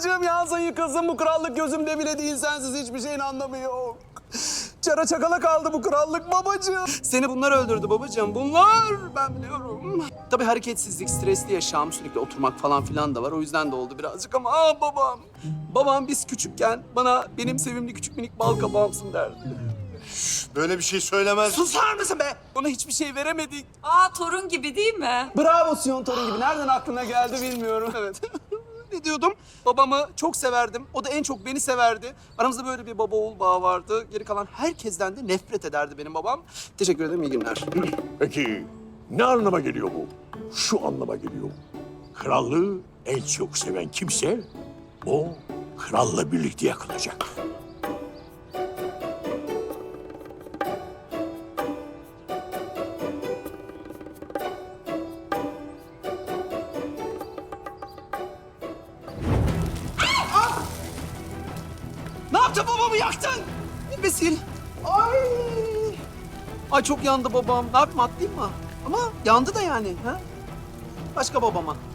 Babacığım yansın yıkılsın bu krallık gözümde bile değil sensiz hiçbir şeyin anlamı yok. Çara çakala kaldı bu krallık babacığım. Seni bunlar öldürdü babacığım. Bunlar ben biliyorum. Tabii hareketsizlik, stresli yaşam, sürekli oturmak falan filan da var. O yüzden de oldu birazcık ama aa, babam. Babam biz küçükken bana benim sevimli küçük minik bal kabağımsın derdi. Böyle bir şey söylemez. Susar mısın be? Ona hiçbir şey veremedik. Aa torun gibi değil mi? Bravo Siyon Torun gibi. Nereden aklına geldi bilmiyorum. Evet. Ne diyordum? Babamı çok severdim. O da en çok beni severdi. Aramızda böyle bir baba oğul bağı vardı. Geri kalan herkesten de nefret ederdi benim babam. Teşekkür ederim. iyi günler. Peki ne anlama geliyor bu? Şu anlama geliyor. Krallığı en çok seven kimse o kralla birlikte yakılacak. Babamı yaktın? İmbesil. Ay. Ay çok yandı babam. Ne yapayım atlayayım mı? Ama yandı da yani. Ha? Başka babama.